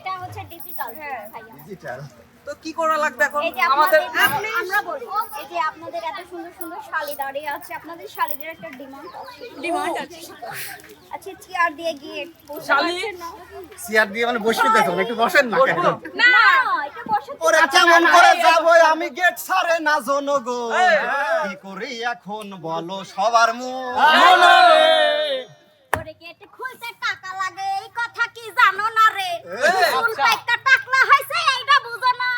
এটা হচ্ছে ডিজিটাল ভাইয়া। ডিজিটাল তো কি করা লাগবে এখন? আমাদের আমরা বলি এই যে আপনাদের এত সুন্দর সুন্দর শাড়ি দাঁড়িয়ে আছে আপনাদের শাড়িদের একটা ডিমান্ড আছে। ডিমান্ড আছে। আচ্ছা চেয়ার দিয়ে গিয়ে শাড়ি? চেয়ার দিয়ে মানে বসে একটু বসেন না কেন? না এটা বসে ওরে কেমন করে যাব আমি গেট সারে না জনো গো এই। কি করি এখন বলো সবার মুখ ওরে গেটে খুলতে টাকা লাগে এই কথা কি জানো না রে এই, ফুল পাইকা টাকলা হইছে এইটা বুঝো না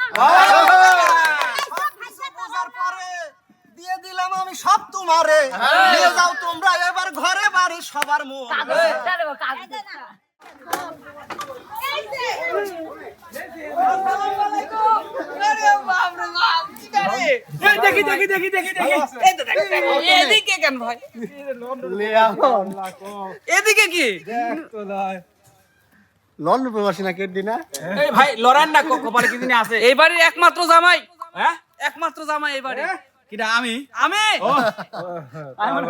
সব বোঝার পরে দিয়ে দিলাম আমি সব তোমারে নিয়ে যাও তোমরা এবার ঘরে বাড়ি সবার মুখ এই দেখি দেখি দেখি দেখি দেখি। এই তো দেখ, দেখ, এদিকে কেন ভাই? এদিকে কি? লন প্রবাসী না কেট দিনা এই ভাই লড়ান না কপালে কি দিনে আছে? এই বাড়ির একমাত্র জামাই। হ্যাঁ? একমাত্র জামাই এই বাড়ি কিটা আমি? আমি? আমি মনে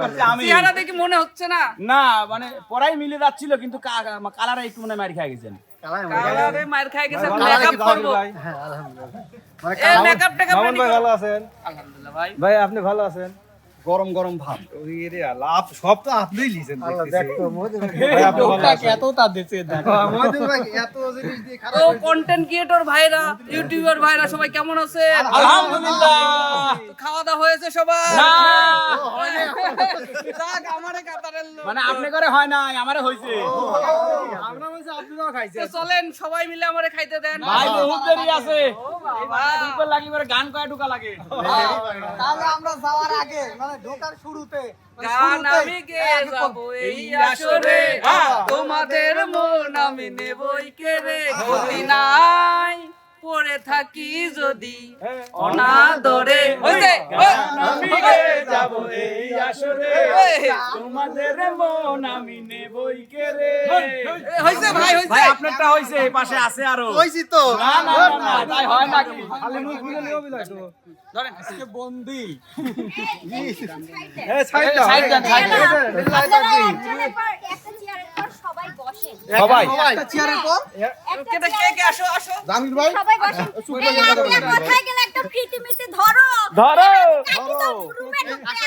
চেহারা দেখি মনে হচ্ছে না? না মানে পড়াই মিলে যাচ্ছিল কিন্তু কালারে একটু মনে হয় মারি খাই গেছেন। কালারে মার খাই গেছে মেকআপ কি ভালো করব। হ্যাঁ আলহামদুলিল্লাহ। মানে এ মেকআপ মামুন ভাই ভালো আছেন? আলহামদুলিল্লাহ ভাই। ভাই আপনি ভালো আছেন? গরম গরম ভাব। ওই রে আল্লাহ সব তো আপনিই ভালো এত তার দিচ্ছে মোদি ভাই এত জিনিস দিয়ে খারাপ তো কন্টেন্ট ক্রিয়েটর ভাইরা ইউটিউবার ভাইরা সবাই কেমন আছে? আলহামদুলিল্লাহ। খাওয়া দাওয়া হয়েছে সবাই যাক, আমারে কাতারের মানে আপনি করে হয় না আমারে হইছে আমরা বলছি আপনিও তো চলেন সবাই মিলে আমারে খাইতে দেন। ভাই বহুত দেরি আছে। দুপুর লাগলি পরে গান কয় ঢুকা লাগে। তাহলে আমরা যাওয়ার আগে মানে ঢোকার শুরুতে গান আমি গে যাব এই আসরে। তোমাদের মন আমি নেবই কেড়ে গতি নাই পড়ে থাকি যদি অনাদরে। হইছে? আমি গে যাব এই আসরে। তোমাদের মন আমি নেবই কে রে হইছে ভাই হইছে ভাই আপনারটা হইছে এই পাশে আছে আরও কইছি তো না না না, না তাই হয় নাকি খালি মুখ খুলে নিও বিলাস তো ধরেন আজকে বন্দি এ সাইড সাইড সাইড দেন। আপনারা একজনের পর একটা চেয়ারের পর সবাই বসেন সবাই একটা চেয়ারের পর একটা কে কে আসো আসো জাহাঙ্গীর ভাই সবাই বসেন আপনি কোথায় গেলে একটা মিটি ধরো ধরো কাটি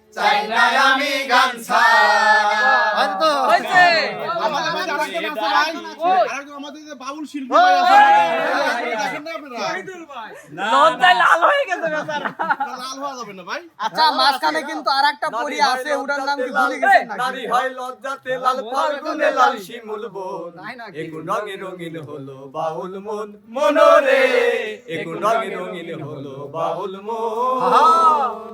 চাই না আমি গান ছাড়া। হয়তো। হইছে আমাদের মাঝে আরেকজন আছে ভাই। ওই। আরেকজন আমাদের যে বাউল শিল্পী ভাই আছে। দেখেন না আপনারা। লজ্জায় লাল হয়ে গেছে বেচারা লাল হওয়া যাবে না ভাই। আচ্ছা মাঝখানে কিন্তু আরেকটা পরি আছে ওটার নাম কি ভুলে গেছেন নারী হয় লজ্জাতে লাল ফাল্গুনে লাল শিমুল বন। এগুন রঙে রঙিন হলো বাউল মন। মনরে এগুন রঙে রঙিন হলো বাউল মন।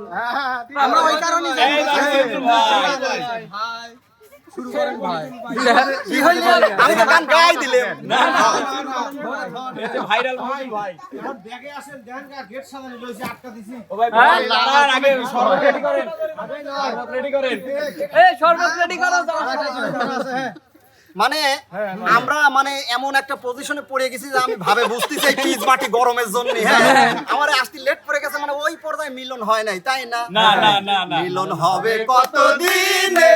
আমরা ওই কারণেই এই রাজেন্দ্র ভাই। ভাই শুরু করেন ভাই কি হইল আমি তো গান গাই দিলাম ভাইরাল ভাই ব্যাগে আসেন দেন গেট সাজানি লইছি আটকা দিছি ও ভাই ভাই আগে শরবত রেডি করেন শরবত রেডি করেন এই শরবত রেডি করো মানে আমরা মানে এমন একটা পজিশনে পড়ে গেছি যে আমি ভাবে বুঝতেছি পিচ মাটি গরমের জন্য। হ্যাঁ আমার আসতে লেট পড়ে গেছে মানে ওই পর্যায়ে মিলন হয় নাই তাই না? না না না না মিলন হবে কত দিনে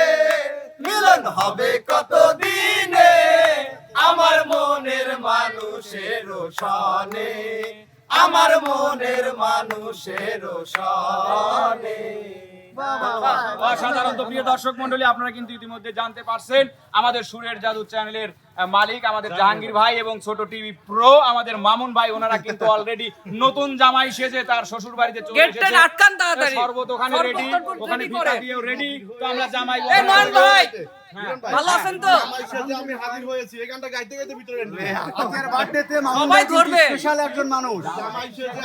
মিলন হবে কত দিনে আমার মনের মানুষের সনে আমার মনের মানুষের সনে অসাধারণ তো প্রিয় দর্শক মন্ডলী আপনারা কিন্তু ইতিমধ্যে জানতে পারছেন আমাদের সুরের জাদু চ্যানেলের মালিক আমাদের জাহাঙ্গীর ভাই এবং ছোট টিভি প্রো আমাদের মামুন ভাই ওনারা কিন্তু অলরেডি নতুন জামাই সেজে তার শ্বশুর বাড়িতে চলে গেটটা এসেছে। ওখানে রেডি ওখানে দিয়েও রেডি তো আমরা জামাই ভাই। ভালো আছেন তো? আমি হাজির হয়েছি। এই গানটা গাইতে গাইতে ভিতরে ঢুকে বার্থডেতে সবাই ধরবে। স্পেশাল একজন মানুষ।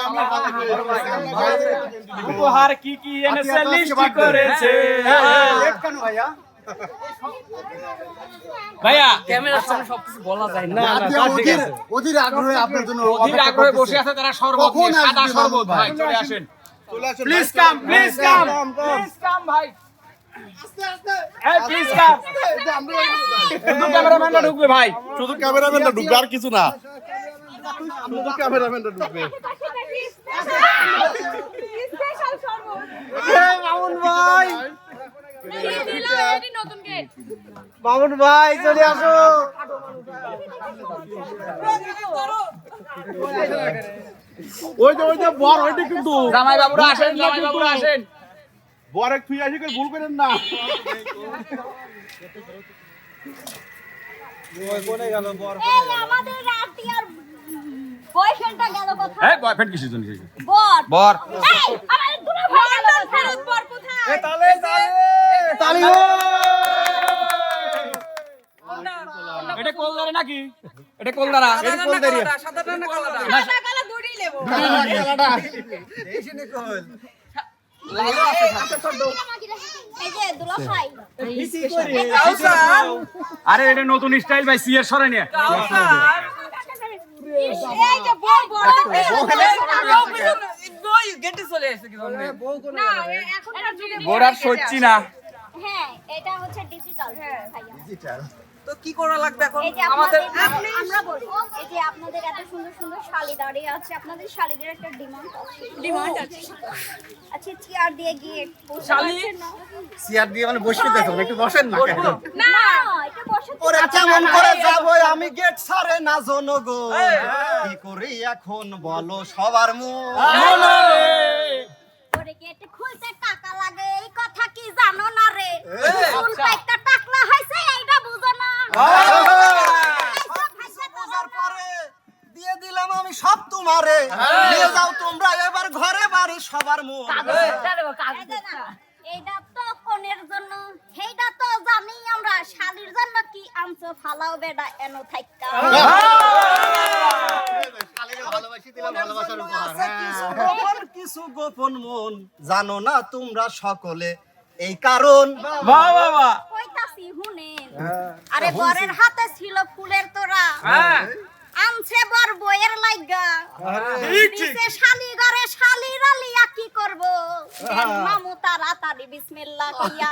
আমি হাজির হয়েছি। গানটা গাইতে গাইতে ঢুকে উপহার কি কি এনেছে লিস্ট করেছে? লেট কেন ভাইয়া। ভাইয়া ক্যামেরার সামনে সবকিছু বলা যায় না। অধীর আগ্রহে আপনার জন্য অধীর আগ্রহে বসে আছে তারা শরবত সাদা শরবত? ভাই চলে আসেন। Please come please come please come ভাই। এই প্লিজ কাম শুধু ক্যামেরাম্যানরা ঢুকবে ভাই। শুধু ক্যামেরাম্যানটা ঢুকবে আর কিছু না। শুধু ক্যামেরাম্যানটা ঢুকবে। মামুন ভাই। মামুন ভাই চলে আসো। ওই যে ওই যে বর ওইটা কিন্তু। জামাই বাবুরা আসেন জামাই বাবুরা আসেন। বর এক তুই আসি করে ভুল করেন না। এই আমাদের আতিয়ার বয়ফ্রেন্ডটা গেল কোথায়? এই বয়ফ্রেন্ড কিসের জন্য বর। বর। এই আমাদের দুলা ভাই গেল কোথায় বর কোথায়? তালে তালে। তালি। এটা কোলদারে নাকি? এটা কোলদারা। সাদা কালো দড়ি লেবো। এই যে দুলা ভাই। আরে এটা নতুন স্টাইল ভাই সিএর সরে নিয়ে। এই যে বউ বড় বই গেটে চলে এসে কি না সচ্ছি না। হ্যাঁ এটা হচ্ছে ডিজিটাল ভাইয়া। তো কি করা লাগবে এখন? আমাদের আমরা বলি এই যে আপনাদের এত সুন্দর সুন্দর শালি দাঁড়িয়ে আছে আপনাদের শালিদের একটা ডিমান্ড আছে। ডিমান্ড আছে। আচ্ছা চেয়ার দিয়ে গিয়ে শালি? চেয়ার দিয়ে মানে বসে দেখুন একটু বসেন না না না। এটা বসে ওরে কেমন করে যাব? আমি গেট সারে না জনো গো। কি করি এখন বলো সবার মন ওরে গেটে খুলতে টাকা লাগে এই কথা কি জানো না রে ফুল পাইতে টাকলা হইছে এইটা বুঝো না বোঝার পরে দিয়ে দিলাম আমি সব তোমারে নিয়ে যাও তোমরা এবার ঘরে বাড়ি সবার মন এই যে না, এইটা তো কোনের জন্য সেইটা তো জানি আমরা শালির জন্য কি আনছো ফালাও বেডা এনো থাইকা আছে কিছু গোপন কিছু গোপন মন জানো না তোমরা সকলে। এই কারণ বাহ বাহ বাহ। কইতাছি হুনেন আরে বরের হাতে ছিল ফুলের তোরা হ্যাঁ। আনছে বর বইয়ের লাগা দিছে শালি ঘরে শালিরা লিয়া কি করব? মামু তাড়াতাড়ি বিসমিল্লাহ কইয়া।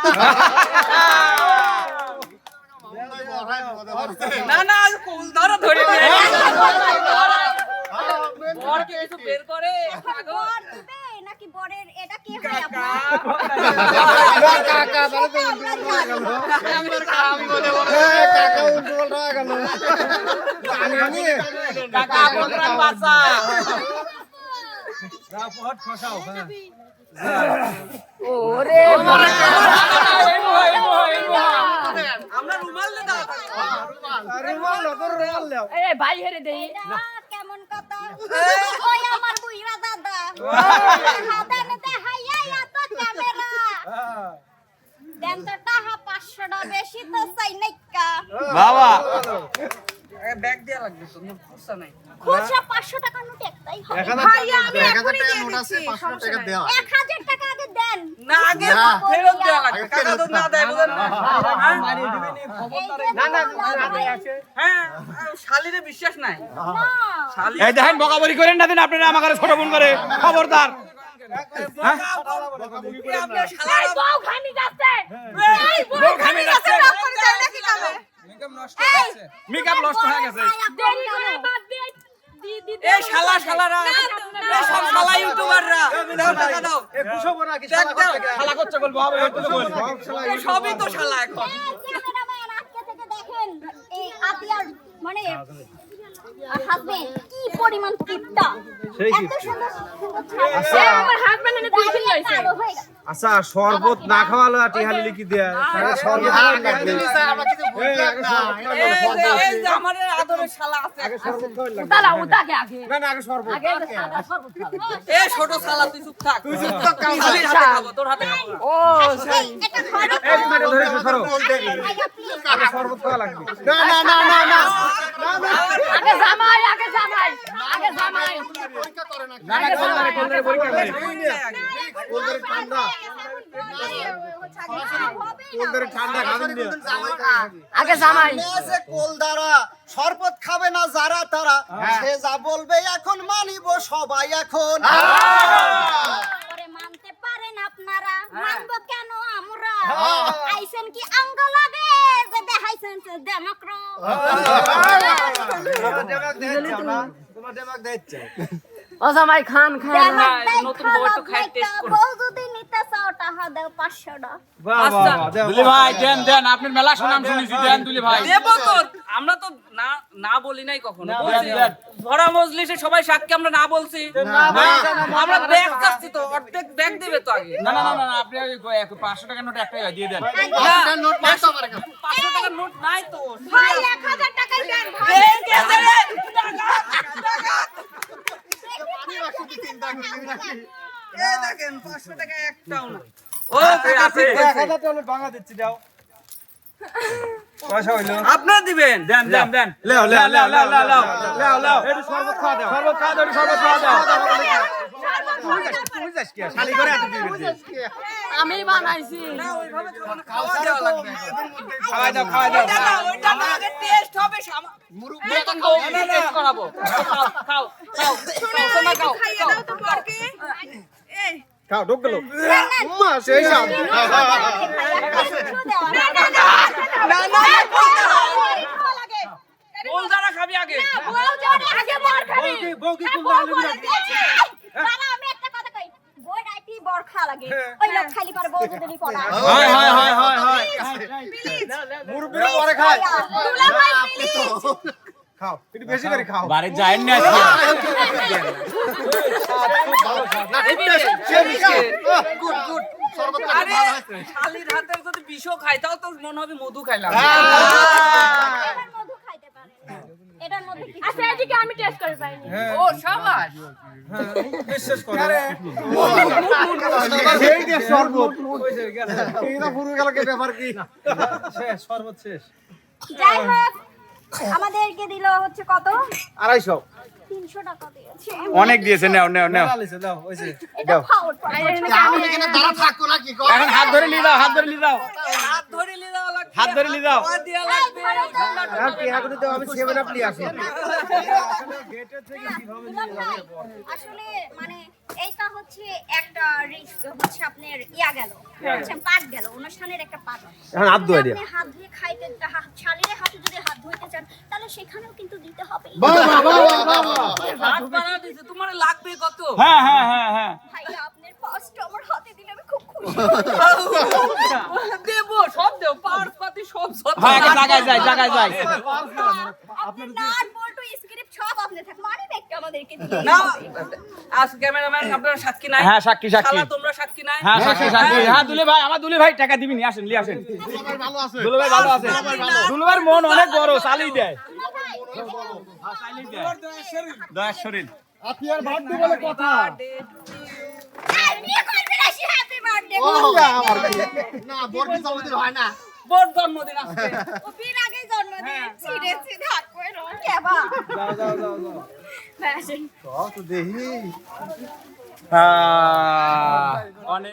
না না কুল ধরো বের করে? বর দিবে? নাকি বরের? এটা কি হয় আপনার? কাকা আপনার বাচ্চা আমরা রুমাল লে দাও ভাই হেরে দেই কেমন কথা ওই আমার বুইরা দাদা হাদানেতে হাইয়া এত ক্যামেরা দেন তো টাহা পাঁচশোটা বেশি তো চাই নাইকা বাবা ব্যাগ দেয়া লাগবে তো খরচা নাই খুচরা পাঁচশো টাকা নোট একটাই হবে ভাইয়া আমি এখনই দিয়ে দিচ্ছি। সমস্যা নাই। এক হাজার টাকা আগে দেন। না আগে ফেরত দেওয়া লাগবে। কাকা তো না দেয় বুঝেন না এই যে হ্যাঁ শালিরে বিশ্বাস নাই। শালি এই দেখেন বকাবরি করেন না দিন আপনারা আমাকে ছোট বোন করে। খবরদার। আপনার শালারা বউ খানি যাচ্ছে। এই বউ বউ খানি যাচ্ছে। রাগ করে যায় নাকি কামে এই মেকআপ নষ্ট হয়ে গেছে। দেরি করে বাদ দিয়ে এই শালা শালারা। এই সব শালা ইউটিউবাররা। দাও টাকা দাও দেখ দাও শালা করছে বলব হবে হয়তো তো বলব এই সবই তো শালা এখন। ক্যামেরাম্যান আজকে থেকে দেখেন এই আতিয়ার মানে হাজবেন্ড কি পরিমাণ কিপটা। এত সুন্দর সুন্দর আমার হাজবেন্ড এনে দুই কিলো হইছে আচ্ছা শরবত না খাওয়ালো আর টিহালি লিখি দেয়া না। না না না না না না না পরীক্ষা করে খাবেন আগে জামাই। আছে কোল দ্বারা শরবত খাবে না যারা তারা। হ্যাঁ। সে যা বলবে এখন মানিব সবাই এখন। হ্যাঁ। মানতে পারেন আপনারা। মানব কেন আমরা? হ্যাঁ। আইছেন কি আঙ্গ লাগে? যে দেখাইছেন ডেমোক্রো ও জামাই খান খান। নতুন বউ তো খাই টেস্ট করো। টাকা দাও 500 টাকা আচ্ছা দুলি ভাই দেন দেন আপনার মেলা সুনাম শুনেছি দেন দুলি ভাই দেবো তো আমরা তো না না বলি নাই কখনো ভরা মজলিসে সবাই সাক্ষী আমরা না বলছি আমরা ব্যাগ চাচ্ছি তো অর্ধেক ব্যাগ দেবে তো আগে না না না না না, আপনি টাকার নোট একটাই দিয়ে দেন টাকার নোট নাই তো ভাই 1000 টাকাই দেন ভাই এই গেছে রে। এই দেখেন, 500 টাকা একটাও না। ও, আছে। আপনারা দিবেন। দেন দেন দেন। লেও লেও লেও লেও লেও লেও লেও লেও একটু শরবত খাওয়া দাও শরবত খাওয়া দাও। শরবত খাওয়া দাও আমি বানাইছি না, ওইভাবে খাব না, খাওয়া দেওয়া লাগবে। খাওয়া দাও খাওয়া দাও। ওইটা না, ওইটা না, আগে taste হবে, সামা- নতুন বউ taste করাবো। খাও, খাও, খাও, খাও, সোনা খাও, খাও। খাও ঢোক গেল মা সেই সাপ বল যারা খাবি খাও একটু বেশি করে খাও বাড়ি যায় না গুড খাই তাও তো মনে হবে মধু খাইলাম শরবত শেষ যাই হোক আমাদেরকে দিল হচ্ছে কত? আড়াইশো। তিনশো টাকা দিয়েছে। অনেক দিয়েছে নাও নাও নাও। এখানে হাত ধরে নিয়ে যাও হাত ধরে নিয়ে যাও। হাত ধরে হাত ধরে নিয়ে যাও। খাওয়া দেওয়া লাগবে, আমি সেভেন আপ নিয়ে আসি। আসলে মানে এইটা হচ্ছে একটা রিস্ক হচ্ছে আপনার ইয়া গেল হচ্ছে পাট গেল অনুষ্ঠানের একটা পাট। এখন হাত ধুয়ে দিয়া। আপনি হাত ধুয়ে খাইতে হা- হাতে যদি হাত ধুইতে চান তাহলে সেখানেও কিন্তু দিতে হবে। বাহ, বাহ, বাহ, বাহ, বাহ, বাহ। হাত বাড়া দিছে, তোমার লাগবে কত? হ্যাঁ হ্যাঁ হ্যাঁ হ্যাঁ। ভাইয়া আপনার ফার্স্ট আমার হাতে দিলে আমি খুব খুশি দেবো সব দেবো পার্স পাতি হ্যাঁ আগে জায়গায় যাই জায়গায় যাই আপনার নাট বল্টু স্ক্রিপ্ট সব আপনি থাক মানে দেখতে আমাদেরকে না আজ ক্যামেরাম্যান আপনারা সাক্ষী নাই হ্যাঁ, সাক্ষী, সাক্ষী। তোমরা সাক্ষী নাই হ্যাঁ সাক্ষী সাক্ষী হ্যাঁ দুলে ভাই আমার দুলে ভাই টাকা দিবিনি আসেন লি আসেন ভালো আছে দুলে ভাই ভালো আছে দুলে ভাইয়ের মন অনেক বড় চালিয়ে দেয় দয়ার শরীর আপনি আর বার্থডে বলে কথা আর বিয়ে করবে না হ্যাপি বার্থডে? না বর্গি জন্মদিন হয় না বোর জন্মদিন আসছে ও আগে জন্মদিন। ছিড়েছে থাকবে না কেবা যাও যাও যাও যাও। তো দেখি আহ